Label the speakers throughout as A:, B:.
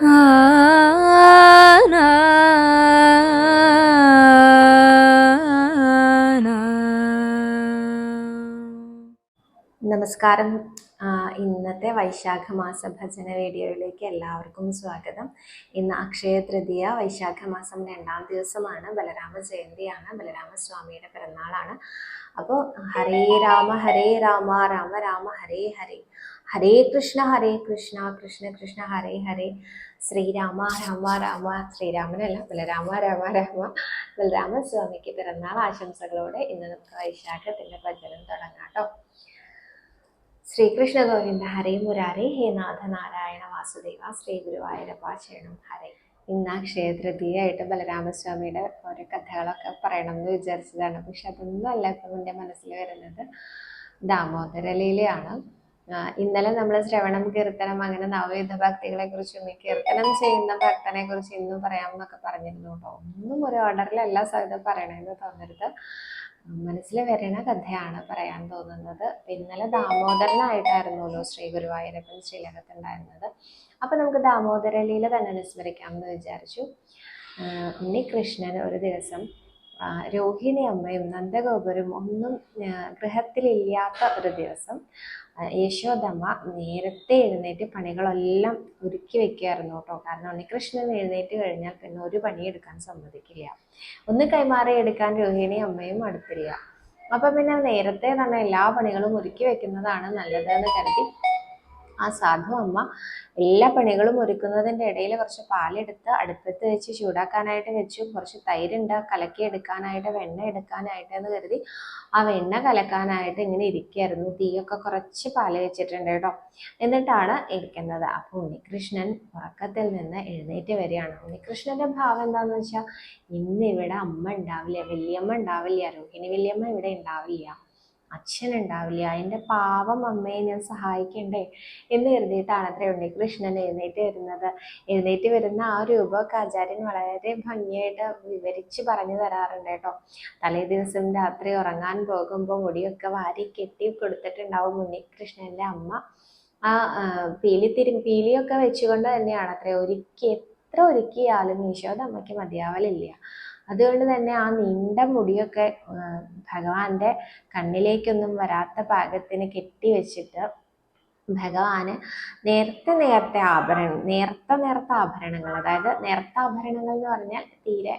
A: നമസ്കാരം. ഇന്നത്തെ വൈശാഖ മാസ ഭജന വീഡിയോയിലേക്ക് എല്ലാവർക്കും സ്വാഗതം. ഇന്ന് അക്ഷയ തൃതീയ വൈശാഖ മാസം രണ്ടാം ദിവസമാണ്. ബലരാമ ജയന്തിയാണ് ബലരാമസ്വാമിയുടെ പിറന്നാളാണ്. അപ്പോൾ ഹരേ രാമ ഹരേ രാമ രാമ രാമ ഹരേ ഹരേ. ഹരേ കൃഷ്ണ ഹരേ കൃഷ്ണ കൃഷ്ണ കൃഷ്ണ ഹരേ ഹരേ. ശ്രീരാമ രാമ രാമ ശ്രീരാമനല്ല ബലരാമ രാമ രാമ ബലരാമ ബലരാമസ്വാമിക്ക് പിറന്നാൾ ആശംസകളോടെ ഇന്ന് നമുക്ക് വൈശാഖത്തിന്റെ ഭജനം തുടങ്ങാം കേട്ടോ. ശ്രീകൃഷ്ണ ഗോവിന്ദ ഹരേ മുരാരി ഹേ നാഥ നാരായണ വാസുദേവ ശ്രീ ഗുരുവായൂരപ്പ ശരണം ഹരേ. ഇന്ന് ക്ഷേത്രതീയായിട്ട് ബലരാമസ്വാമിയുടെ ഓരോ കഥകളൊക്കെ പറയണം എന്ന് വിചാരിച്ചതാണ്. പക്ഷെ അതൊന്നും അല്ല ഇപ്പം എന്റെ മനസ്സിൽ വരുന്നത് ദാമോദര ലീലയാണ് ഇന്നലെ നമ്മൾ ശ്രവണം കീർത്തനം അങ്ങനെ നവവിധ ഭക്തികളെ കുറിച്ചും ഈ കീർത്തനം ചെയ്യുന്ന ഭക്തനെ കുറിച്ച് ഇന്നും പറയാമെന്നൊക്കെ പറഞ്ഞിരുന്നു കേട്ടോ. ഒന്നും ഒരു ഓർഡറിലല്ല സഹിതം പറയണമെന്ന് തോന്നരുത്. മനസ്സിൽ വരണ കഥയാണ് പറയാൻ തോന്നുന്നത്. ഇന്നലെ ദാമോദരനായിട്ടായിരുന്നല്ലോ ശ്രീ ഗുരുവായൂരപ്പൻ ശ്രീലകത്തുണ്ടായിരുന്നത് അപ്പൊ നമുക്ക് ദാമോദര ലീല തന്നെ അനുസ്മരിക്കാമെന്ന് വിചാരിച്ചു. ഉണ്ണികൃഷ്ണൻ ഒരു ദിവസം രോഹിണി അമ്മയും നന്ദഗോപുരും ഒന്നും ഗൃഹത്തിലില്ലാത്ത ഒരു ദിവസം യശോദമ്മ നേരത്തെ എഴുന്നേറ്റ് പണികളെല്ലാം ഒരുക്കി വെക്കുകയായിരുന്നു കേട്ടോ. കാരണം ഉണ്ണികൃഷ്ണൻ എഴുന്നേറ്റ് കഴിഞ്ഞാൽ പിന്നെ ഒരു പണി എടുക്കാൻ സമ്മതിക്കില്ല. ഒന്ന് കൈമാറി എടുക്കാൻ രോഹിണി അമ്മയും അടുത്തില്ല. അപ്പൊ പിന്നെ നേരത്തെ തന്നെ എല്ലാ പണികളും ഒരുക്കി വെക്കുന്നതാണ് നല്ലതെന്ന് കരുതി ആ സാധു അമ്മ എല്ലാ പണികളും ഒരുക്കുന്നതിന്റെ ഇടയിൽ കുറച്ച് പാലെടുത്ത് അടുപ്പത്ത് വെച്ച് ചൂടാക്കാനായിട്ട് വെച്ചു. കുറച്ച് തൈരുണ്ട് കലക്കി എടുക്കാനായിട്ട് വെണ്ണ എടുക്കാനായിട്ട് എന്ന് കരുതി ആ വെണ്ണ കലക്കാനായിട്ട് ഇങ്ങനെ ഇരിക്കുകയായിരുന്നു തീയൊക്കെ കുറച്ച് പാൽ വെച്ചിട്ടുണ്ട് കേട്ടോ. എന്നിട്ടാണ് ഇരിക്കുന്നത്. അപ്പോൾ ഉണ്ണികൃഷ്ണൻ ഉറക്കത്തിൽ നിന്ന് എഴുന്നേറ്റ് വരികയാണ്. ഉണ്ണികൃഷ്ണന്റെ ഭാവം എന്താണെന്ന് വെച്ചാൽ ഇന്ന് ഇവിടെ അമ്മ ഉണ്ടാവില്ല വല്യമ്മ ഉണ്ടാവില്ല രോഹിണി വല്യമ്മ ഇവിടെ ഉണ്ടാവില്ല. അച്ഛൻ ഉണ്ടാവില്ല എന്റെ പാവം അമ്മയെ ഞാൻ സഹായിക്കണ്ടേ എന്ന് കരുതിയിട്ടാണ് അത്ര ഉണ്ണികൃഷ്ണൻ എഴുന്നേറ്റ് വരുന്നത്. എഴുന്നേറ്റ് വരുന്ന ആ രൂപമൊക്കെ ആചാര്യൻ വളരെ ഭംഗിയായിട്ട് വിവരിച്ച് പറഞ്ഞു തരാറുണ്ട് കേട്ടോ. തലേ ദിവസം രാത്രി ഉറങ്ങാൻ പോകുമ്പോൾ മുടിയൊക്കെ വാരി കെട്ടി കൊടുത്തിട്ടുണ്ടാവും ഉണ്ണികൃഷ്ണന്റെ അമ്മ. ആ പീലി തിരി പീലിയൊക്കെ വെച്ചുകൊണ്ട് തന്നെയാണ് അത്ര. ഒരുക്കി എത്ര ഒരുക്കിയാലും ഈശോയുടെ അമ്മയ്ക്ക് മതിയാവലില്ല. അതുകൊണ്ട് തന്നെ ആ നീണ്ട മുടിയൊക്കെ ഭഗവാന്റെ കണ്ണിലേക്കൊന്നും വരാത്ത പാകത്തിന് കെട്ടി വെച്ചിട്ട് ഭഗവാന് നേരത്തെ നേരത്തെ ആഭരണം നേർത്ത നേർത്ത ആഭരണങ്ങൾ അതായത് നേർത്ത ആഭരണങ്ങൾ എന്ന് പറഞ്ഞാൽ തീരെ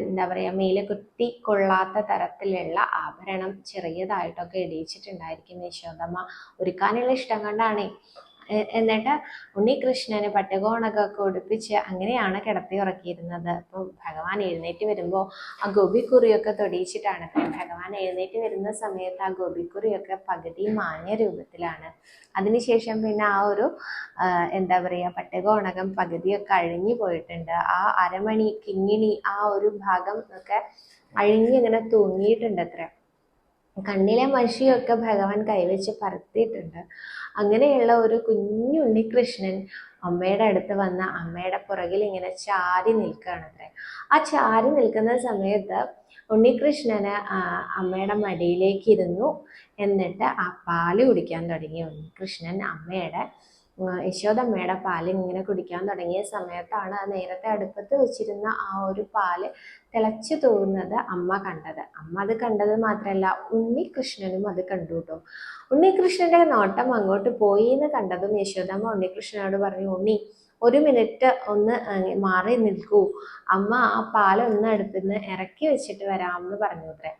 A: എന്താ പറയുക മേലെ കുത്തിക്കൊള്ളാത്ത തരത്തിലുള്ള ആഭരണം ചെറിയതായിട്ടൊക്കെ ഇടിയിച്ചിട്ടുണ്ടായിരിക്കും യശോദമ്മ ഒരുക്കാനുള്ള ഇഷ്ടം കൊണ്ടാണേ. എന്നിട്ട് ഉണ്ണികൃഷ്ണന് പട്ടുകോണൊക്കെ ഉടുപ്പിച്ച് അങ്ങനെയാണ് കിടത്തി ഉറക്കിയിരുന്നത്. അപ്പം ഭഗവാൻ എഴുന്നേറ്റ് വരുമ്പോൾ ആ ഗോപിക്കുറിയൊക്കെ തൊടിയിച്ചിട്ടാണ് ഭഗവാൻ എഴുന്നേറ്റ് വരുന്ന സമയത്ത് ആ ഗോപിക്കുറിയൊക്കെ പകുതി മാഞ്ഞ രൂപത്തിലാണ്. അതിനുശേഷം പിന്നെ ആ ഒരു എന്താ പറയുക പട്ടുകോണകം പകുതിയൊക്കെ അഴിഞ്ഞു പോയിട്ടുണ്ട്. ആ അരമണി കിങ്ങിണി ആ ഒരു ഭാഗം ഒക്കെ അഴിഞ്ഞിങ്ങനെ തൂങ്ങിയിട്ടുണ്ട് അത്ര. കണ്ണിലെ മഷിയൊക്കെ ഭഗവാൻ കൈവച്ച് പരത്തിയിട്ടുണ്ട്. അങ്ങനെയുള്ള ഒരു കുഞ്ഞുണ്ണികൃഷ്ണൻ അമ്മയുടെ അടുത്ത് വന്ന അമ്മയുടെ പുറകിൽ ഇങ്ങനെ ചാരി നിൽക്കുകയാണ് അത്രേ. ആ ചാരി നിൽക്കുന്ന സമയത്ത് ഉണ്ണികൃഷ്ണന് അമ്മയുടെ മടിയിലേക്ക് ഇരുന്നു. എന്നിട്ട് ആ പാൽ കുടിക്കാൻ തുടങ്ങി ഉണ്ണികൃഷ്ണൻ അമ്മയുടെ യശോദമ്മയുടെ പാൽ ഇങ്ങനെ കുടിക്കാൻ തുടങ്ങിയ സമയത്താണ് നേരത്തെ അടുപ്പത്ത് വെച്ചിരുന്ന ആ ഒരു പാൽ തിളച്ചു തോന്നുന്നത് അമ്മ കണ്ടത്. അമ്മ അത് കണ്ടത് മാത്രമല്ല ഉണ്ണികൃഷ്ണനും അത് കണ്ടു കേട്ടോ ഉണ്ണികൃഷ്ണന്റെ നോട്ടം അങ്ങോട്ട് പോയി എന്ന് കണ്ടതും യശോദമ്മ ഉണ്ണികൃഷ്ണനോട് പറഞ്ഞു ഉണ്ണി ഒരു മിനിറ്റ് ഒന്ന് മാറി നിൽക്കൂ. അമ്മ ആ പാലൊന്ന് അടുത്തുനിന്ന് ഇറക്കി വെച്ചിട്ട് വരാമെന്ന് പറഞ്ഞു അത്രേ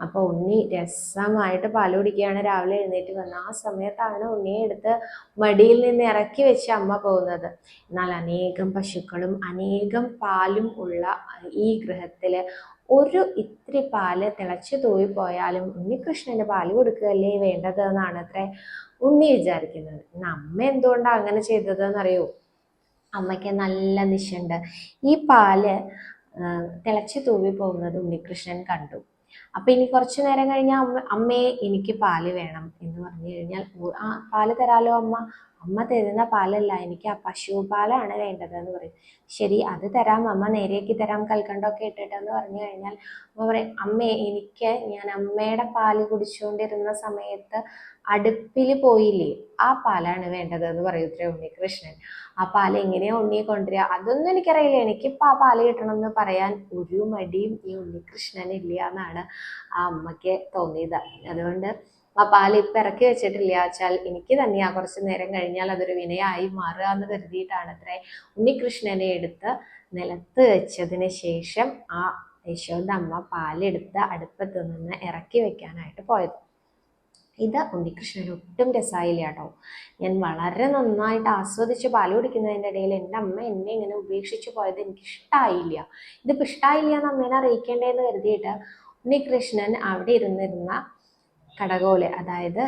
A: അപ്പോൾ ഉണ്ണി രസമായിട്ട് പാൽ കുടിക്കുകയാണ്. രാവിലെ എഴുന്നേറ്റ് വന്ന് ആ സമയത്താണ് ഉണ്ണിയെ എടുത്ത് മടിയിൽ നിന്ന് ഇറക്കി വെച്ച് അമ്മ പോകുന്നത്. എന്നാൽ അനേകം പശുക്കളും അനേകം പാലും ഉള്ള ഈ ഗൃഹത്തിൽ ഒരു ഇത്തിരി പാൽ തിളച്ചു പോയാലും ഉണ്ണികൃഷ്ണന് പാൽ കൊടുക്കുകയല്ലേ വേണ്ടത് എന്നാണ് അത്ര ഉണ്ണി വിചാരിക്കുന്നത്. അമ്മ എന്തുകൊണ്ടാണ് അങ്ങനെ ചെയ്തതെന്നറിയോ? അമ്മയ്ക്ക് നല്ല നിശുണ്ട്. ഈ പാൽ തിളച്ചു തൂവി പോകുന്നത് ഉണ്ണികൃഷ്ണൻ കണ്ടു. അപ്പൊ ഇനി കുറച്ചു നേരം കഴിഞ്ഞാൽ അമ്മ എനിക്ക് പാൽ വേണം എന്ന് പറഞ്ഞു കഴിഞ്ഞാൽ ആ പാൽ തരാലോ അമ്മ? അമ്മ തരുന്ന പാലല്ല എനിക്ക് ആ പശു പാലാണ് വേണ്ടതെന്ന് പറയും. ശരി അത് തരാം അമ്മ നേരേക്ക് തരാം കൽക്കണ്ടൊക്കെ ഇട്ടിട്ടെന്ന് പറഞ്ഞു കഴിഞ്ഞാൽ അമ്മ പറയും അമ്മേ എനിക്ക് ഞാൻ അമ്മയുടെ പാൽ കുടിച്ചുകൊണ്ടിരുന്ന സമയത്ത് അടുപ്പിൽ പോയില്ലേ ആ പാലാണ് വേണ്ടതെന്ന് പറയും പറയൂത്രേ ഉണ്ണികൃഷ്ണൻ. ആ പാൽ എങ്ങനെയാ ഉണ്ണിയെ കൊണ്ടുവരിക? അതൊന്നും എനിക്കറിയില്ല എനിക്കിപ്പോൾ ആ പാൽ കിട്ടണം എന്ന് പറയാൻ ഒരു മടിയും ഈ ഉണ്ണികൃഷ്ണൻ ഇല്ല എന്നാണ് ആ അമ്മയ്ക്ക് തോന്നിയത്. അതുകൊണ്ട് ആ പാൽ ഇപ്പം ഇറക്കി വെച്ചിട്ടില്ല. വെച്ചാൽ എനിക്ക് തന്നെയാ കുറച്ച് നേരം കഴിഞ്ഞാൽ അതൊരു വിനയായി മാറുക എന്ന് കരുതിയിട്ടാണ് അത്രേ ഉണ്ണികൃഷ്ണനെ എടുത്ത് നിലത്ത് വെച്ചതിന് ശേഷം ആ യശോദ അമ്മ പാലെടുത്ത് അടുപ്പത്ത് നിന്ന് ഇറക്കി വെക്കാനായിട്ട് പോയത്. ഇത് ഉണ്ണികൃഷ്ണന് ഒട്ടും രസമായില്ല കേട്ടോ. ഞാൻ വളരെ നന്നായിട്ട് ആസ്വദിച്ച് പാൽ കുടിക്കുന്നതിന്റെ ഇടയിൽ എന്റെ അമ്മ എന്നെ ഇങ്ങനെ ഉപേക്ഷിച്ച് പോയത് എനിക്ക് ഇഷ്ടമായില്ല ഇതിപ്പോൾ ഇഷ്ടമായില്ല എന്ന് അമ്മേനെ അറിയിക്കേണ്ടതെന്ന് കരുതിയിട്ട് ഉണ്ണികൃഷ്ണൻ അവിടെ ഇരുന്നിരുന്ന കടകോൽ. അതായത്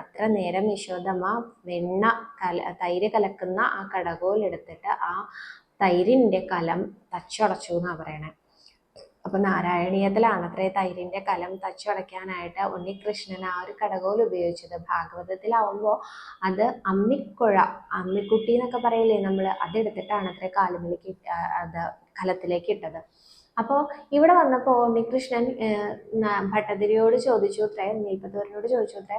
A: അത്ര നേരം യശോദമ്മ വെണ്ണ കല തൈര് കലക്കുന്ന ആ കടകോൽ എടുത്തിട്ട് ആ തൈരിന്റെ കലം തച്ചുടച്ചു എന്നാണ് പറയണേ. അപ്പൊ നാരായണീയത്തിലാണ് അത്രേ തൈരിന്റെ കലം തച്ചുടയ്ക്കാനായിട്ട് ഉണ്ണികൃഷ്ണൻ ആ ഒരു കടകോൽ ഉപയോഗിച്ചത്. ഭാഗവതത്തിലാവുമ്പോൾ അത് അമ്മിക്കുഴ അമ്മിക്കുട്ടി എന്നൊക്കെ പറയില്ലേ നമ്മൾ അതെടുത്തിട്ടാണ് അത്രേ കാലുമലേക്ക് അത് കലത്തിലേക്ക് ഇട്ടത്. അപ്പോൾ ഇവിടെ വന്നപ്പോൾ ഉണ്ണികൃഷ്ണൻ ഭട്ടതിരിയോട് ചോദിച്ചു അത്രേ നെയ്പത്തൂരിനോട് ചോദിച്ചു അത്രേ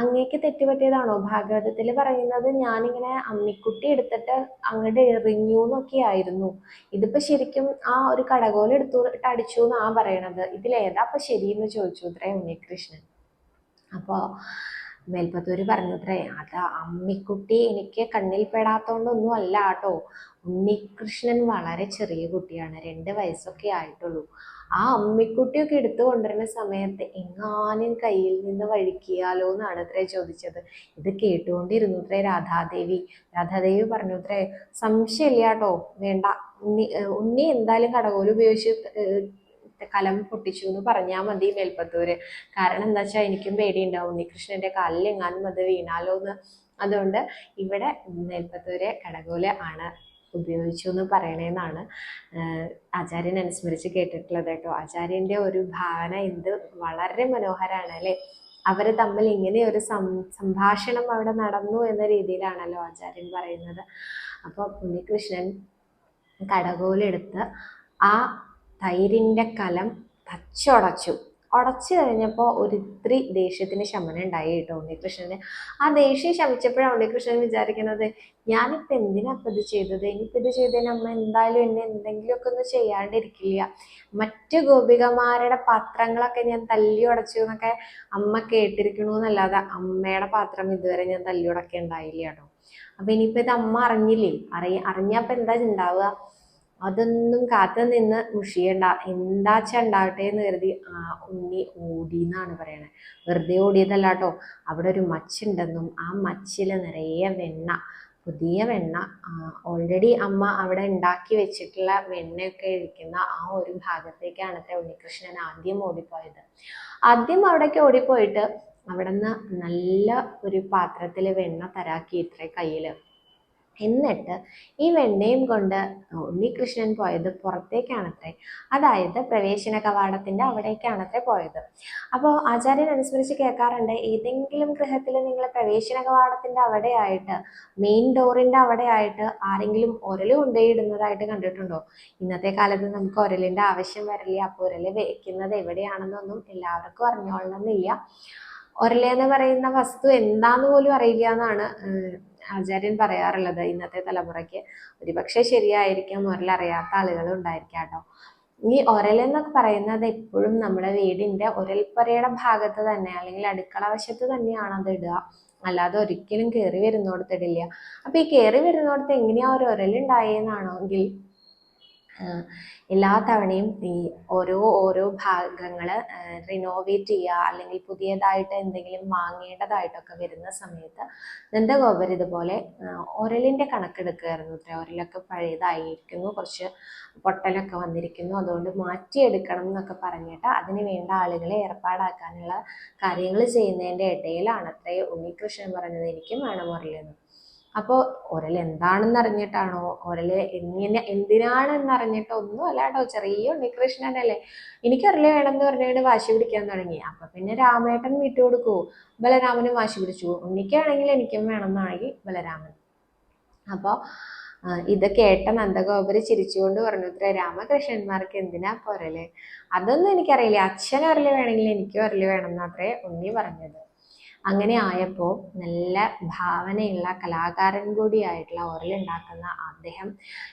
A: അങ്ങേക്ക് തെറ്റുപറ്റിയതാണോ? ഭാഗവതത്തിൽ പറയുന്നത് ഞാനിങ്ങനെ അമ്മിക്കുട്ടി എടുത്തിട്ട് അങ്ങോട്ട് എറിഞ്ഞു എന്നൊക്കെ ആയിരുന്നു. ഇതിപ്പോ ശരിക്കും ആ ഒരു കടകോല എടുത്തു അടിച്ചു എന്നാ പറയണത്. ഇതിലേതാ അപ്പൊ ശരിയെന്ന് ചോദിച്ചു അത്രേ ഉണ്ണികൃഷ്ണൻ. അപ്പോ മേൽപ്പത്തൂര് പറഞ്ഞു അത്രേ അത് അമ്മിക്കുട്ടി എനിക്ക് കണ്ണിൽ പെടാത്തോണ്ടൊന്നും അല്ല കേട്ടോ. ഉണ്ണികൃഷ്ണൻ വളരെ ചെറിയ കുട്ടിയാണ്. രണ്ട് വയസ്സൊക്കെ ആയിട്ടുള്ളൂ. ആ അമ്മിക്കുട്ടിയൊക്കെ എടുത്തു കൊണ്ടുവരുന്ന സമയത്ത് എങ്ങാനും കയ്യിൽ നിന്ന് വഴിക്കിയാലോ എന്നാണ് അത്രേ ചോദിച്ചത്. ഇത് കേട്ടുകൊണ്ടിരുന്നു അത്രേ രാധാദേവി. രാധാദേവി പറഞ്ഞു അത്രേ സംശയമില്ല കേട്ടോ വേണ്ട. ഉണ്ണി ഉണ്ണി എന്തായാലും കടകോൽ ഉപയോഗിച്ച് കലം പൊട്ടിച്ചു എന്ന് പറഞ്ഞാൽ മതി മേൽപ്പത്തൂര്. കാരണം എന്താ വെച്ചാൽ എനിക്കും പേടിയുണ്ടാവും. ഉണ്ണികൃഷ്ണന്റെ കാലിൽ എങ്ങാനും അത് വീണാലോ എന്ന് അതുകൊണ്ട് ഇവിടെ മേൽപ്പത്തൂര് കടകോൽ ആണ്. ഉപയോഗിച്ചു എന്ന് പറയണേന്നാണ് ആചാര്യൻ അനുസ്മരിച്ച് കേട്ടിട്ടുള്ളത് കേട്ടോ. ആചാര്യന്റെ ഒരു ഭാവന എന്ത് വളരെ മനോഹരമാണ് അല്ലെ? അവർ തമ്മിൽ ഇങ്ങനെ ഒരു സം സംഭാഷണം അവിടെ നടന്നു എന്ന രീതിയിലാണല്ലോ ആചാര്യൻ പറയുന്നത്. അപ്പോൾ ഉണ്ണികൃഷ്ണൻ കടകോലെടുത്ത് ആ തൈരിന്റെ കലം തച്ചുടച്ചു. ഉടച്ചു കഴിഞ്ഞപ്പോൾ ഒരിത്തിരി ദേഷ്യത്തിന് ശമനം ഉണ്ടായി കേട്ടോ ഉണ്ണികൃഷ്ണന്. ആ ദേഷ്യം ശമിച്ചപ്പോഴാണ് ഉണ്ണികൃഷ്ണൻ വിചാരിക്കുന്നത് ഞാനിപ്പോൾ എന്തിനാ ഇപ്പം ഇത് ചെയ്തത്? ഇനിയിപ്പോൾ ഇത് ചെയ്തതിന് അമ്മ എന്തായാലും എന്നെ എന്തെങ്കിലുമൊക്കെ ഒന്ന് ചെയ്യാണ്ടിരിക്കില്ല. മറ്റു ഗോപികമാരുടെ പാത്രങ്ങളൊക്കെ ഞാൻ തല്ലി ഉടച്ചു എന്നൊക്കെ അമ്മ കേട്ടിരിക്കണു എന്നല്ലാതെ അമ്മയുടെ പാത്രം ഇതുവരെ ഞാൻ തല്ലി ഉടക്കേണ്ടായില്ല കേട്ടോ. അപ്പൊ ഇനിയിപ്പോ ഇത് അമ്മ അറിഞ്ഞില്ലേ? അറിയ അറിഞ്ഞപ്പോ എന്താ ഉണ്ടാവുക അതൊന്നും കാത്തു നിന്ന് മുഷിയണ്ട. എന്താച്ച ഉണ്ടാവട്ടെ എന്ന് കരുതി ആ ഉണ്ണി ഓടി എന്നാണ് പറയണത് വെറുതെ ഓടിയതല്ല കേട്ടോ അവിടെ ഒരു മച്ചുണ്ടെന്നും ആ മച്ചിൽ നിറയെ വെണ്ണ പുതിയ വെണ്ണ ഓൾറെഡി അമ്മ അവിടെ ഉണ്ടാക്കി വെച്ചിട്ടുള്ള വെണ്ണയൊക്കെ ഇരിക്കുന്ന ആ ഒരു ഭാഗത്തേക്കാണ് അത്ര ഉണ്ണികൃഷ്ണൻ ആദ്യം ഓടിപ്പോയത്. ആദ്യം അവിടേക്ക് ഓടിപ്പോയിട്ട് അവിടെ നിന്ന് നല്ല ഒരു പാത്രത്തിൽ വെണ്ണ തരാക്കി ഇത്ര കയ്യിൽ എന്നിട്ട് ഈ വെണ്ണയും കൊണ്ട് ഉണ്ണികൃഷ്ണൻ പോയത് പുറത്തേക്കാണത്രേ. അതായത് പ്രവേശന കവാടത്തിന്റെ അവിടേക്കാണത്രേ പോയത്. അപ്പോൾ ആചാര്യൻ അനുസ്മരിച്ച് കേൾക്കാറുണ്ട് ഏതെങ്കിലും ഗൃഹത്തിൽ നിങ്ങൾ പ്രവേശന കവാടത്തിന്റെ അവിടെയായിട്ട് മെയിൻ ഡോറിന്റെ അവിടെയായിട്ട് ആരെങ്കിലും ഉരൽ കൊണ്ടുപോയിടുന്നതായിട്ട് കണ്ടിട്ടുണ്ടോ? ഇന്നത്തെ കാലത്ത് നമുക്ക് ഉരലിന്റെ ആവശ്യം വരില്ല അപ്പോൾ ഉരൽ വയ്ക്കുന്നത് എവിടെയാണെന്നൊന്നും എല്ലാവർക്കും അറിഞ്ഞോളണമെന്നില്ല. ഉരലെന്ന് പറയുന്ന വസ്തു എന്താന്ന് പോലും അറിയില്ല എന്നാണ് ആചാര്യൻ പറയാറുള്ളത് ഇന്നത്തെ തലമുറയ്ക്ക് ഒരുപക്ഷെ ശരിയായിരിക്കും അറിയാത്ത ആളുകളും ഉണ്ടായിരിക്കാം കേട്ടോ. ഈ ഒരൽ എന്നൊക്കെ പറയുന്നത് എപ്പോഴും നമ്മുടെ വീടിന്റെ ഒരൽപ്പറയുടെ ഭാഗത്ത് തന്നെ അല്ലെങ്കിൽ അടുക്കള വശത്ത് തന്നെയാണ് അത് ഇടുക. അല്ലാതെ ഒരിക്കലും കയറി വരുന്നോടത്തിടില്ല അപ്പൊ ഈ കയറി വരുന്നോടത്ത് എങ്ങനെയാ ഒരു ഉരലുണ്ടായെന്നാണെങ്കിൽ എല്ലാ തവണയും ഈ ഓരോ ഓരോ ഭാഗങ്ങൾ റിനോവേറ്റ് ചെയ്യുക അല്ലെങ്കിൽ പുതിയതായിട്ട് എന്തെങ്കിലും വാങ്ങേണ്ടതായിട്ടൊക്കെ വരുന്ന സമയത്ത് നന്ദഗോപർ ഇതുപോലെ ഉരലിന്റെ കണക്കെടുക്കുകയായിരുന്നു ഇത്ര. ഉരലൊക്കെ പഴയതായിരിക്കുന്നു. കുറച്ച് പൊട്ടലൊക്കെ വന്നിരിക്കുന്നു. അതുകൊണ്ട് മാറ്റിയെടുക്കണം എന്നൊക്കെ പറഞ്ഞിട്ട് അതിന് വേണ്ട ആളുകളെ ഏർപ്പാടാക്കാനുള്ള കാര്യങ്ങൾ ചെയ്യുന്നതിന്റെ ഇടയിലാണ്. അത്രേ ഉണ്ണികൃഷ്ണൻ പറഞ്ഞത്. എനിക്കും വേണം ഉരലെന്ന്. അപ്പോൾ ഒരൽ എന്താണെന്ന് അറിഞ്ഞിട്ടാണോ ഉരൽ എങ്ങനെ എന്തിനാണെന്ന് അറിഞ്ഞിട്ടോ ഒന്നും അല്ല കേട്ടോ ചെറിയ ഉണ്ണികൃഷ്ണനല്ലേ. എനിക്ക് ഉരൽ വേണമെന്ന് പറഞ്ഞുകൊണ്ട് വാശി പിടിക്കാൻ തുടങ്ങി. അപ്പൊ പിന്നെ രാമേട്ടൻ വിട്ടു കൊടുക്കൂ. ബലരാമനും വാശി പിടിച്ചു. ഉണ്ണിക്കാണെങ്കിൽ എനിക്കും വേണം എന്നാണെങ്കിൽ ബലരാമൻ അപ്പോൾ ഇത് കേട്ട നന്ദഗോപുരി ചിരിച്ചുകൊണ്ട് പറഞ്ഞു ഇത്ര രാമകൃഷ്ണന്മാർക്ക് എന്തിനാ പൊരൽ? അതൊന്നും എനിക്കറിയില്ല. അച്ഛൻ ഒരൽ വേണമെങ്കിൽ എനിക്കും ഒരൽ വേണം എന്നത്രേ ഉണ്ണി പറഞ്ഞത്. അങ്ങനെ ആയപ്പോൾ നല്ല ഭാവനയുള്ള കലാകാരൻ കൂടിയായിട്ടുള്ള ഉരലുണ്ടാക്കുന്ന അദ്ദേഹം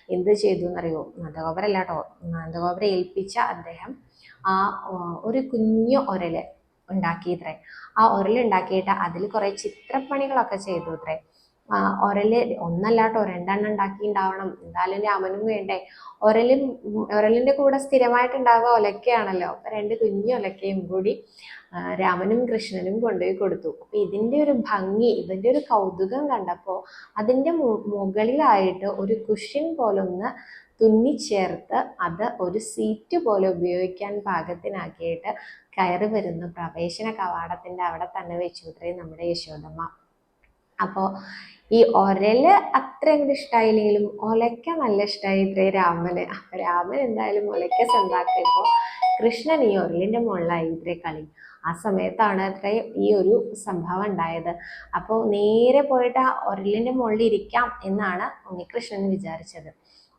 A: എന്ത് ചെയ്തു എന്നറിയോ? നന്ദഗോപുരല്ല കേട്ടോ നന്ദഗോപുരം ഏൽപ്പിച്ച അദ്ദേഹം ആ ഒരു കുഞ്ഞു ഉരൽ ഉണ്ടാക്കിയത്രേ. ആ ഉരലുണ്ടാക്കിയിട്ട് അതിൽ കുറേ ചിത്രപ്പണികളൊക്കെ ചെയ്തു അത്രേ ഒരൽ ഒന്നല്ലാട്ടോ രണ്ടെണ്ണം ഉണ്ടാക്കി ഉണ്ടാവണം എന്തായാലും രാമനും വേണ്ടേ. ഒരലും ഒരലിന്റെ കൂടെ സ്ഥിരമായിട്ട് ഉണ്ടാവുക ഒലക്കയാണല്ലോ. അപ്പൊ രണ്ട് കുഞ്ഞു ഒലക്കയും കൂടി രാമനും കൃഷ്ണനും കൊണ്ടുപോയി കൊടുത്തു. അപ്പൊ ഇതിന്റെ ഒരു ഭംഗി ഇതിന്റെ ഒരു കൗതുകം കണ്ടപ്പോൾ അതിന്റെ മുകളിലായിട്ട് ഒരു കുഷ്യൻ പോലൊന്ന് തുന്നിച്ചേർത്ത് അത് ഒരു സീറ്റ് പോലെ ഉപയോഗിക്കാൻ പാകത്തിനാക്കിയിട്ട് കയറി വരുന്ന പ്രവേശന കവാടത്തിന്റെ അവിടെ തന്നെ വെച്ചു. നമ്മുടെ യശോദമ്മ. അപ്പോൾ ഈ ഒരൽ അത്ര അങ്ങോട്ട് ഇഷ്ടമായില്ലെങ്കിലും ഒലയ്ക്ക നല്ല ഇഷ്ടമായി ഇത്രേ രാമന്. അപ്പൊ രാമൻ എന്തായാലും ഒലയ്ക്ക സ്വന്താക്കിയപ്പോൾ കൃഷ്ണൻ ഈ ഒരലിന്റെ മുകളിലായി ഇത്രേ കളി. ആ സമയത്താണ് അത്ര ഈ ഒരു സംഭവം ഉണ്ടായത്. അപ്പോൾ നേരെ പോയിട്ട് ആ ഒരലിന്റെ മുകളിൽ ഇരിക്കാം എന്നാണ് ഉണ്ണികൃഷ്ണൻ വിചാരിച്ചത്.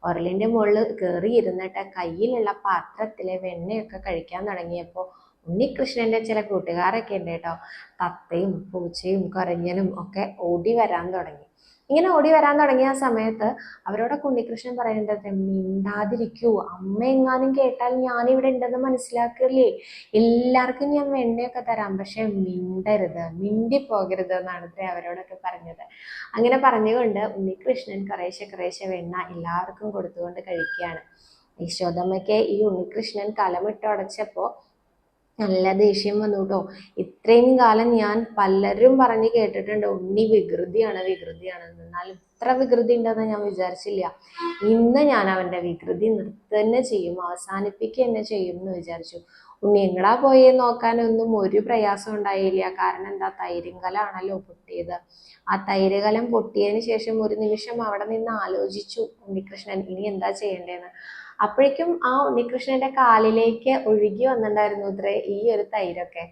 A: ഒരലിന്റെ മുകളിൽ കയറി ഇരുന്നിട്ട് കയ്യിലുള്ള പാത്രത്തിലെ വെണ്ണയൊക്കെ കഴിക്കാൻ തുടങ്ങിയപ്പോൾ ഉണ്ണികൃഷ്ണന്റെ ചില കൂട്ടുകാരൊക്കെ ഉണ്ട് കേട്ടോ. തത്തയും പൂച്ചയും കുരഞ്ഞനും ഒക്കെ ഓടി വരാൻ തുടങ്ങി. ഇങ്ങനെ ഓടി വരാൻ തുടങ്ങിയ സമയത്ത് അവരോടൊക്കെ ഉണ്ണികൃഷ്ണൻ പറയേണ്ടത് മിണ്ടാതിരിക്കൂ. അമ്മ എങ്ങാനും കേട്ടാൽ ഞാനിവിടെ ഉണ്ടെന്ന് മനസ്സിലാക്കില്ലേ? എല്ലാവർക്കും ഞാൻ വെണ്ണയൊക്കെ തരാം. പക്ഷെ മിണ്ടരുത്. മിണ്ടിപ്പോകരുത് എന്നാണ് ഇത്ര അവരോടൊക്കെ പറഞ്ഞത്. അങ്ങനെ പറഞ്ഞുകൊണ്ട് ഉണ്ണികൃഷ്ണൻ കുറേശ്ശെ കുറേശ്ശെ വെണ്ണ എല്ലാവർക്കും കൊടുത്തുകൊണ്ട് കഴിക്കുകയാണ്. യശോദമ്മയ്ക്ക് ഈ ഉണ്ണികൃഷ്ണൻ കലമിട്ടടച്ചപ്പോൾ നല്ല ദേഷ്യം വന്നു കേട്ടോ ഇത്രയും കാലം ഞാൻ പലരും പറഞ്ഞ് കേട്ടിട്ടുണ്ട് ഉണ്ണി വികൃതിയാണ് വികൃതിയാണ്. എന്നാൽ ഇത്ര വികൃതി ഉണ്ടെന്ന് ഞാൻ വിചാരിച്ചില്ല. ഇന്ന് ഞാൻ അവന്റെ വികൃതി നിർത്തന്നെ ചെയ്യും അവസാനിപ്പിക്കുക തന്നെ ചെയ്യും എന്ന് വിചാരിച്ചു. ഉണ്ണി എങ്ങടാ പോയേ? നോക്കാനൊന്നും ഒരു പ്രയാസം ഉണ്ടായില്ല. കാരണം എന്താ? തൈരിങ്കലാണല്ലോ പൊട്ടിയത്. ആ തൈരുകലം പൊട്ടിയതിന് ശേഷം ഒരു നിമിഷം അവിടെ നിന്ന് ആലോചിച്ചു ഉണ്ണികൃഷ്ണൻ ഇനി എന്താ ചെയ്യേണ്ടതെന്ന് അപ്പോഴേക്കും ആ ഉണ്ണികൃഷ്ണന്റെ കാലിലേക്ക് ഒഴുകി വന്നിട്ടുണ്ടായിരുന്നു ഇത്രേ ഈ ഒരു തൈരൊക്കെ.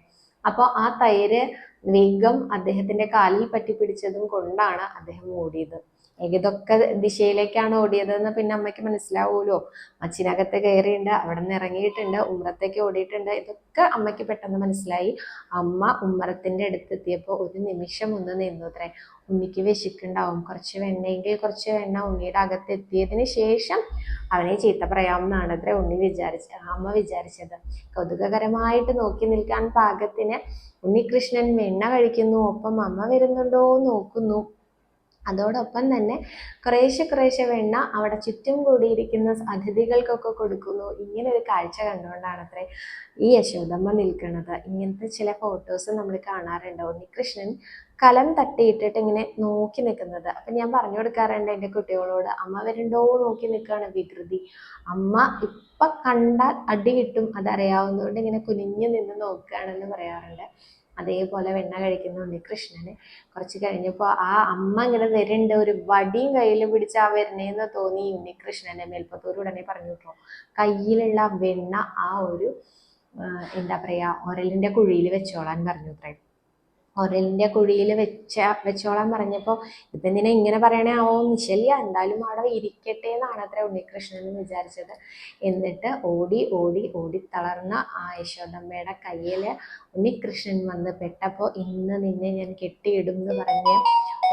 A: അപ്പോൾ ആ തൈര് വേഗം അദ്ദേഹത്തിന്റെ കാലിൽ പറ്റി പിടിച്ചതും കൊണ്ടാണ് അദ്ദേഹം ഓടിയത് ഏതൊക്കെ ദിശയിലേക്കാണ് ഓടിയതെന്ന് പിന്നെ അമ്മയ്ക്ക് മനസ്സിലാവുമല്ലോ. മച്ചിനകത്ത് കയറിയിട്ടുണ്ട് അവിടെ നിന്ന് ഇറങ്ങിയിട്ടുണ്ട് ഉമ്മറത്തേക്ക് ഓടിയിട്ടുണ്ട്. ഇതൊക്കെ അമ്മയ്ക്ക് പെട്ടെന്ന് മനസ്സിലായി. അമ്മ ഉമ്മറത്തിന്റെ അടുത്തെത്തിയപ്പോൾ ഒരു നിമിഷം ഒന്ന് നിന്നു അത്രേ ഉണ്ണിക്ക് വിശക്കുണ്ടാവും. കുറച്ച് വെണ്ണയെങ്കിൽ കുറച്ച് വെണ്ണ ഉണ്ണിയുടെ അകത്ത് എത്തിയതിന് ശേഷം അവനെ ചീത്ത പറയാമെന്നാണ് അത്ര ഉണ്ണി വിചാരിച്ച അമ്മ വിചാരിച്ചത്. കൗതുകകരമായിട്ട് നോക്കി നിൽക്കാൻ പാകത്തിന് ഉണ്ണികൃഷ്ണൻ വെണ്ണ കഴിക്കുന്നു ഒപ്പം അമ്മ വരുന്നുണ്ടോ നോക്കുന്നു. അതോടൊപ്പം തന്നെ കുറേശ്ശെ കുറേശ്ശെ വെണ്ണ അവിടെ ചുറ്റും കൂടിയിരിക്കുന്ന അതിഥികൾക്കൊക്കെ കൊടുക്കുന്നു. ഇങ്ങനെ ഒരു കാഴ്ച കണ്ടുകൊണ്ടാണ് അത്രേ ഈ യശോദമ്മ നിൽക്കുന്നത്. ഇങ്ങനത്തെ ചില ഫോട്ടോസ് നമ്മൾ കാണാറുണ്ട്. ഉണ്ണികൃഷ്ണൻ കലം തട്ടിയിട്ടിട്ട് ഇങ്ങനെ നോക്കി നിൽക്കുന്നത്. അപ്പൊ ഞാൻ പറഞ്ഞു കൊടുക്കാറുണ്ട് എന്റെ കുട്ടികളോട് അമ്മ വരണ്ടോ? നോക്കി നിൽക്കുകയാണ് വികൃതി. അമ്മ ഇപ്പൊ കണ്ടാൽ അടി കിട്ടും അതറിയാവുന്നതുകൊണ്ട് ഇങ്ങനെ കുനിഞ്ഞു നിന്ന് നോക്കുകയാണെന്ന് പറയാറുണ്ട്. അതേപോലെ വെണ്ണ കഴിക്കുന്നുണ്ട് ഉണ്ണികൃഷ്ണന് കുറച്ച് കഴിഞ്ഞപ്പോൾ ആ അമ്മ ഇങ്ങനെ വരുന്നുണ്ട് ഒരു വടിയും കയ്യിൽ പിടിച്ച് ആ വരണേന്ന് തോന്നി ഉണ്ണികൃഷ്ണനെ മേൽപ്പത്തൂർ ഉടനെ പറഞ്ഞു കിട്ടും കയ്യിലുള്ള വെണ്ണ ആ ഒരു എന്താ പറയാ ഒരലിന്റെ കുഴിയിൽ വെച്ചോളാൻ പറഞ്ഞു അത്രേ ഒരലിന്റെ കുഴിയിൽ വെച്ച വെച്ചോളാൻ പറഞ്ഞപ്പോൾ ഇതെന്തിനാ ഇങ്ങനെ പറയണേ ആവോ? നിശല്യ എന്തായാലും അവിടെ ഇരിക്കട്ടെ എന്നാണ് അത്ര ഉണ്ണികൃഷ്ണൻ വിചാരിച്ചത്. എന്നിട്ട് ഓടി ഓടി ഓടി തളർന്ന ആ യശോദമ്മയുടെ കയ്യിൽ ഉണ്ണികൃഷ്ണൻ വന്ന് പെട്ടപ്പോൾ ഇന്ന് നിന്നെ ഞാൻ കെട്ടിയിടും എന്ന് പറഞ്ഞ്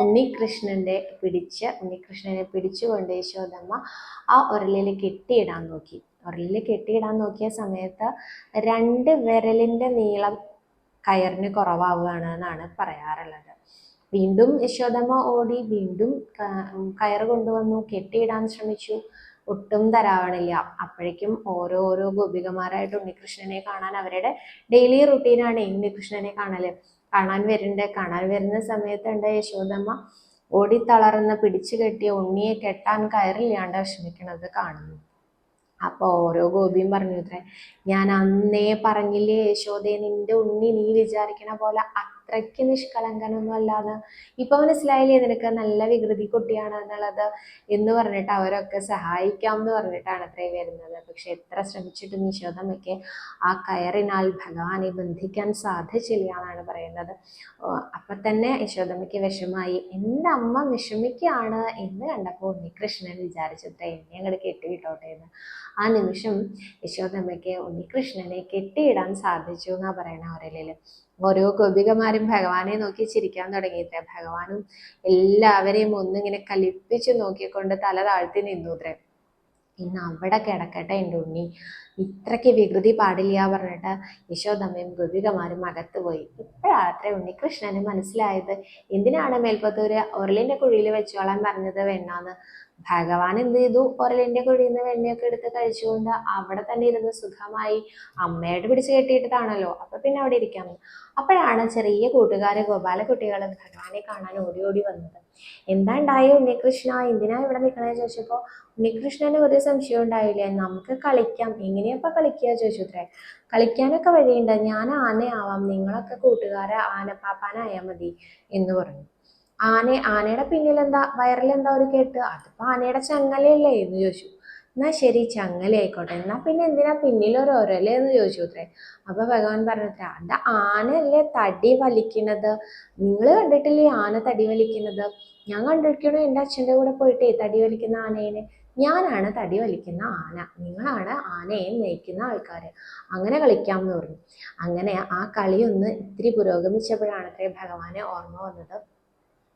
A: ഉണ്ണികൃഷ്ണന്റെ പിടിച്ച് ഉണ്ണികൃഷ്ണനെ പിടിച്ചുകൊണ്ട് യശോദമ്മ ആ ഉരലിൽ കെട്ടിയിടാൻ നോക്കി. ഉരലിൽ കെട്ടിയിടാൻ നോക്കിയ സമയത്ത് രണ്ട് വിരലിന്റെ നീളം കയറിന് കുറവാവുകയാണ് എന്നാണ് പറയാറുള്ളത്. വീണ്ടും യശോദമ്മ ഓടി വീണ്ടും കയർ കൊണ്ടുവന്നു കെട്ടിയിടാൻ ശ്രമിച്ചു. ഒട്ടും തരാവണില്ല. അപ്പോഴേക്കും ഓരോ ഗോപികമാരായിട്ട് ഉണ്ണികൃഷ്ണനെ കാണാൻ അവരുടെ ഡെയിലി റുട്ടീനാണ് ഉണ്ണികൃഷ്ണനെ കാണൽ. കാണാൻ വരുന്നുണ്ട്. കാണാൻ വരുന്ന സമയത്തുണ്ട് യശോദമ്മ ഓടി തളർന്ന് പിടിച്ചു കെട്ടിയ ഉണ്ണിയെ കെട്ടാൻ കയറില്ലാണ്ട് വിഷമിക്കുന്നത് കാണുന്നു. അപ്പൊ ഓരോ ഗോപിയും പറഞ്ഞു ഞാൻ അന്നേ പറഞ്ഞില്ലേ യശോദേ നിന്റെ ഉണ്ണി നീ വിചാരിക്കണ പോലെ അത്രയ്ക്ക് നിഷ്കളങ്കനൊന്നും അല്ലാതെ ഇപ്പൊ മനസ്സിലായില്ലേ നിനക്ക് നല്ല വികൃതി കുട്ടിയാണ് എന്നുള്ളത്? എന്ന് പറഞ്ഞിട്ട് അവരൊക്കെ സഹായിക്കാം എന്ന് പറഞ്ഞിട്ടാണ് അത്രേ വരുന്നത്. പക്ഷെ എത്ര ശ്രമിച്ചിട്ടും യശോദമ്മയ്ക്ക് ആ കയറിനാൽ ഭഗവാനെ ബന്ധിക്കാൻ സാധിച്ചില്ല എന്നാണ് പറയുന്നത്. അപ്പൊ തന്നെ യശോദമ്മയ്ക്ക് വിഷമായി. എന്റെ അമ്മ വിഷമിക്കുകയാണ് എന്ന് കണ്ടപ്പോൾ ഉണ്ണികൃഷ്ണൻ വിചാരിച്ചു എന്നെ അങ്ങോട്ട് കെട്ടിയിട്ടോട്ടെ എന്ന്. ആ നിമിഷം യശോദമ്മയ്ക്ക് ഉണ്ണികൃഷ്ണനെ കെട്ടിയിടാൻ സാധിച്ചു എന്നാ പറയണ ഒരലിൽ. ഓരോ ഗോപികമാരും ഭഗവാനെ നോക്കി ചിരിക്കാൻ തുടങ്ങിയിത്രേ ഭഗവാനും എല്ലാവരെയും ഒന്നിങ്ങനെ കലിപ്പിച്ച് നോക്കിക്കൊണ്ട് തല താഴ്ത്തി നിന്നുത്രേ ഇന്ന് അവിടെ കിടക്കട്ടെ എന്റെ ഉണ്ണി. ഇത്രയ്ക്ക് വികൃതി പാടില്ല പറഞ്ഞിട്ട് യശോദമ്മയും ഗോപികമാരും അകത്ത് പോയി ഇപ്പോഴാത്രേ ഉണ്ണികൃഷ്ണന് മനസ്സിലായത്. എന്തിനാണ് മേൽപ്പത്തൂര് ഉരുളിന്റെ കുഴിയിൽ വെച്ചോളാൻ പറഞ്ഞത് വെണ്ണാന്ന്? ഭഗവാൻ എന്ത് ചെയ്തു? ഒരലിന്റെ കുഴിയിൽ നിന്ന് വെണ്ണയൊക്കെ എടുത്ത് കഴിച്ചുകൊണ്ട് അവിടെ തന്നെ ഇരുന്ന് സുഖമായി അമ്മയായിട്ട് പിടിച്ചു കെട്ടിയിട്ടതാണല്ലോ. അപ്പൊ പിന്നെ അവിടെ ഇരിക്കാം അപ്പോഴാണ് ചെറിയ കൂട്ടുകാരെ ഗോപാല കുട്ടികൾ ഭഗവാനെ കാണാൻ ഓടി ഓടി വന്നത്. എന്താ ഉണ്ടായി ഉണ്ണികൃഷ്ണ? എന്തിനാ ഇവിടെ നിൽക്കണേ ചോദിച്ചപ്പോ ഉണ്ണികൃഷ്ണന് ഒരു സംശയം ഉണ്ടായില്ലേ. നമുക്ക് കളിക്കാം. എങ്ങനെയപ്പ കളിക്കുക ചോദിച്ചു അത്രേ കളിക്കാനൊക്കെ വഴിയുണ്ട്. ഞാൻ ആനയാവാം. നിങ്ങളൊക്കെ കൂട്ടുകാരെ ആനപ്പാപ്പാനായാൽ മതി എന്ന് പറഞ്ഞു. ആന ആനയുടെ പിന്നിലെന്താ? വയറിലെന്താ ഒരു കേട്ട്? അതിപ്പോ ആനയുടെ ചങ്ങലയല്ലേ എന്ന് ചോദിച്ചു. എന്നാ ശരി ചങ്ങല ആയിക്കോട്ടെ എന്നാ പിന്നെ എന്തിനാ പിന്നിലൊരു ഒരു ഒരൽ എന്ന് ചോദിച്ചു അത്രേ. അപ്പൊ ഭഗവാൻ പറഞ്ഞത്രേ അത് ആനയല്ലേ തടി വലിക്കുന്നത് നിങ്ങൾ കണ്ടിട്ടില്ലേ ആന തടി വലിക്കുന്നത് ഞാൻ കണ്ടിരിക്കണു എന്റെ അച്ഛന്റെ കൂടെ പോയിട്ടേ തടി വലിക്കുന്ന ആനേനെ. ഞാനാണ് തടി വലിക്കുന്ന ആന. നിങ്ങളാണ് ആനയെ നയിക്കുന്ന ആൾക്കാർ അങ്ങനെ കളിക്കാം എന്ന് പറഞ്ഞു. അങ്ങനെ ആ കളിയൊന്ന് ഇത്തിരി പുരോഗമിച്ചപ്പോഴാണത്രേ ഭഗവാനെ ഓർമ്മ വന്നത്.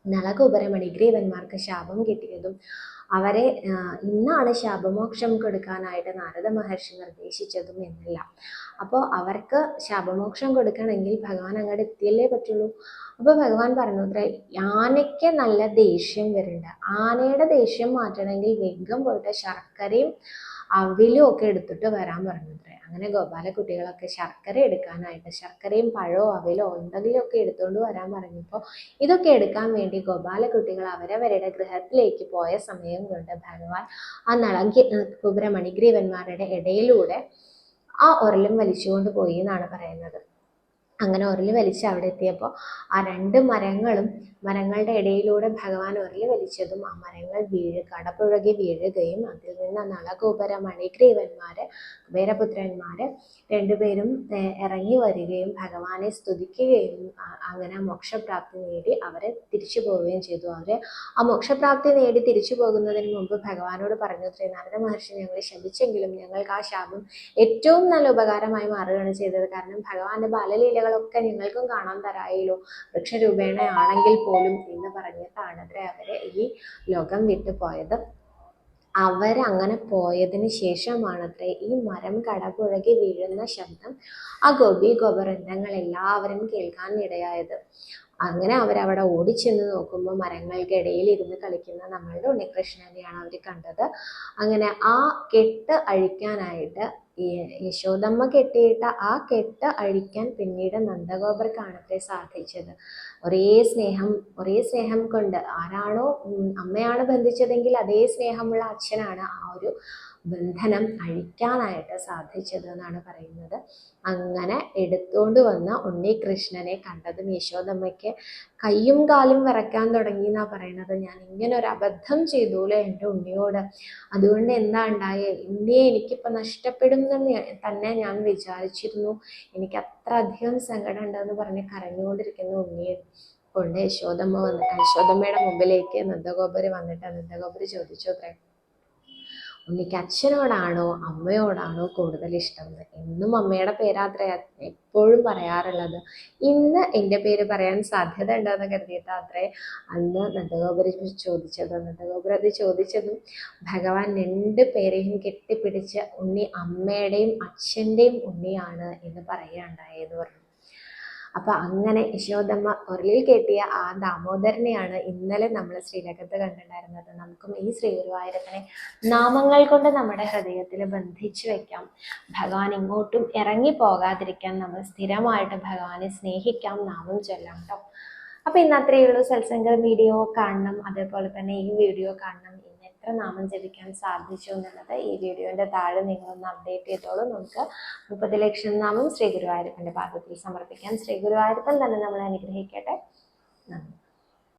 A: നളകുപരമണിഗ്രീവന്മാർക്ക് ശാപം കിട്ടിയതും അവരെ ഇന്നാണ് ശാപമോക്ഷം കൊടുക്കാനായിട്ട് നാരദ മഹർഷി നിർദ്ദേശിച്ചതും എന്നല്ല. അപ്പോൾ അവർക്ക് ശാപമോക്ഷം കൊടുക്കണമെങ്കിൽ ഭഗവാൻ അങ്ങോട്ട് എത്തിയല്ലേ പറ്റുള്ളൂ. അപ്പോൾ ഭഗവാൻ പറഞ്ഞു അത്ര ആനയ്ക്ക് നല്ല ദേഷ്യം വരുന്നുണ്ട് ആനയുടെ ദേഷ്യം മാറ്റണമെങ്കിൽ വേഗം പോയിട്ട് ശർക്കരയും അവിലും ഒക്കെ എടുത്തിട്ട് വരാൻ പറഞ്ഞത്രേ അങ്ങനെ ഗോപാല കുട്ടികളൊക്കെ ശർക്കര എടുക്കാനായിട്ട് ശർക്കരയും പഴവും അവിലോ എന്തെങ്കിലുമൊക്കെ എടുത്തുകൊണ്ട് വരാൻ പറഞ്ഞപ്പോൾ ഇതൊക്കെ എടുക്കാൻ വേണ്ടി ഗോപാല കുട്ടികൾ അവരവരുടെ ഗൃഹത്തിലേക്ക് പോയ സമയം കൊണ്ട് ഭഗവാൻ ആ നളങ്കി കുബ്രമണിഗ്രീവന്മാരുടെ ഇടയിലൂടെ ആ ഉരലും വലിച്ചുകൊണ്ട് പോയി എന്നാണ് പറയുന്നത്. അങ്ങനെ ഉരൽ വലിച്ച് അവിടെ എത്തിയപ്പോൾ ആ രണ്ട് മരങ്ങളും മരങ്ങളുടെ ഇടയിലൂടെ ഭഗവാൻ ഉരലി വലിച്ചതും ആ മരങ്ങൾ വീഴ് കടപുഴകി വീഴുകയും അതിൽ നിന്ന് നളകൂപര മണിഗ്രീവന്മാര് കുബേരപുത്രന്മാര് രണ്ടുപേരും ഇറങ്ങി വരികയും ഭഗവാനെ സ്തുതിക്കുകയും അങ്ങനെ മോക്ഷപ്രാപ്തി നേടി അവരെ തിരിച്ചു പോവുകയും ചെയ്തു. അവർ ആ മോക്ഷപ്രാപ്തി നേടി തിരിച്ചു പോകുന്നതിന് മുമ്പ് ഭഗവാനോട് പറഞ്ഞു ശ്രീ നാരദ മഹർഷി ഞങ്ങളെ ശപിച്ചെങ്കിലും ഞങ്ങൾക്ക് ആ ശാപം ഏറ്റവും നല്ല ഉപകാരമായി മാറുകയാണ് ചെയ്തത്. കാരണം ഭഗവാന്റെ ബാലലീലകളൊക്കെ ഞങ്ങൾക്കും കാണാൻ തരായല്ലോ. വൃക്ഷരൂപേണ ആണെങ്കിൽ പോലും എന്ന് പറഞ്ഞിട്ടാണ് അത്രേ അവരെ ഈ ലോകം വിട്ടു പോയത് അവരങ്ങനെ പോയതിന് ശേഷമാണത്രേ ഈ മരം കടപുഴകി വീഴുന്ന ശബ്ദം ആ ഗോപി ഗോപവൃന്ദങ്ങൾ എല്ലാവരും കേൾക്കാൻ ഇടയായത്. അങ്ങനെ അവരവിടെ ഓടിച്ചെന്ന് നോക്കുമ്പോൾ മരങ്ങൾക്കിടയിൽ ഇരുന്ന് കളിക്കുന്ന നമ്മളുടെ ഉണ്ണികൃഷ്ണനെയാണ് അവർ കണ്ടത്. അങ്ങനെ ആ കെട്ട് അഴിക്കാനായിട്ട് യശോദമ്മ കെട്ടിയിട്ട ആ കെട്ട് അഴിക്കാൻ പിന്നീട് നന്ദഗോപർ കാണത്തെ സാധിച്ചത്. ഒരേ സ്നേഹം ഒരേ സ്നേഹം കൊണ്ട് ആരാണോ അമ്മയാണ് ബന്ധിച്ചതെങ്കിൽ അതേ സ്നേഹമുള്ള അച്ഛനാണ് ആ ഒരു ബന്ധനം അഴിക്കാനായിട്ട് സാധിച്ചത് എന്നാണ് പറയുന്നത്. അങ്ങനെ എടുത്തുകൊണ്ട് വന്ന ഉണ്ണികൃഷ്ണനെ കണ്ടതും യശോദമ്മയ്ക്ക് കയ്യും കാലും വിറയ്ക്കാൻ തുടങ്ങി എന്നാ പറയുന്നത് ഞാൻ ഇങ്ങനെ ഒരു അബദ്ധം ചെയ്തൂലേ എന്റെ ഉണ്ണിയോട്? അതുകൊണ്ട് എന്താ ഉണ്ടായേ? ഉണ്ണിയെ എനിക്കിപ്പോൾ നഷ്ടപ്പെടും എന്ന് തന്നെ ഞാൻ വിചാരിച്ചിരുന്നു. എനിക്ക് അത്ര അധികം സങ്കടം ഉണ്ടെന്ന് പറഞ്ഞ് കരഞ്ഞുകൊണ്ടിരിക്കുന്ന ഉണ്ണിയെ കൊണ്ട് യശോദമ്മ വന്ന് യശോദമ്മയുടെ മുമ്പിലേക്ക് നന്ദഗോപുരി വന്നിട്ട് നന്ദഗോപുരി ചോദിച്ചു അത്രേ ഉണ്ണിക്ക് അച്ഛനോടാണോ അമ്മയോടാണോ കൂടുതൽ ഇഷ്ടം? എന്നും അമ്മയുടെ പേരാത്ര എപ്പോഴും പറയാറുള്ളത്. ഇന്ന് എന്റെ പേര് പറയാൻ സാധ്യത ഉണ്ടോയെന്ന് കരുതിയിട്ട് അത്രേ അന്ന് നന്ദഗോപുരി ചോദിച്ചത് നന്ദഗോപുരത്തിൽ ചോദിച്ചതും ഭഗവാൻ രണ്ട് പേരെയും കെട്ടിപ്പിടിച്ച് ഉണ്ണി അമ്മയുടെയും അച്ഛന്റെയും ഉണ്ണിയാണ് എന്ന് പറയുകയുണ്ടായെന്ന് പറഞ്ഞു. അപ്പൊ അങ്ങനെ യശോദമ്മ ഉരലിൽ കെട്ടിയ ആ ദാമോദരനെയാണ് ഇന്നലെ നമ്മൾ ശ്രീലകത്ത് കണ്ടിട്ടുണ്ടായിരുന്നത്. നമുക്കും ഈ ശ്രീ ഗുരുവായൂരപ്പനെ നാമങ്ങൾ കൊണ്ട് നമ്മുടെ ഹൃദയത്തിൽ ബന്ധിച്ചു വെക്കാം. ഭഗവാൻ ഇങ്ങോട്ടും ഇറങ്ങി പോകാതിരിക്കാൻ നമ്മൾ സ്ഥിരമായിട്ട് ഭഗവാനെ സ്നേഹിക്കാം നാമം ചൊല്ലാം കേട്ടോ അപ്പൊ ഇന്ന് അത്രയേ ഉള്ളൂ. സത്സംഗ വീഡിയോ കാണണം. അതേപോലെ തന്നെ ഈ വീഡിയോ കാണണം. എത്ര നാമം ജപിക്കാൻ സാധിച്ചു എന്നുള്ളത് ഈ വീഡിയോന്റെ താഴെ നിങ്ങളൊന്ന് അപ്ഡേറ്റ് ചെയ്തോളൂ. നമുക്ക് മുപ്പത് ലക്ഷം നാമം ശ്രീ ഗുരുവായൂരപ്പന്റെ പാദത്തിൽ സമർപ്പിക്കാം. ശ്രീ ഗുരുവായൂരപ്പൻ തന്നെ നമ്മളെ അനുഗ്രഹിക്കട്ടെ. നന്ദി.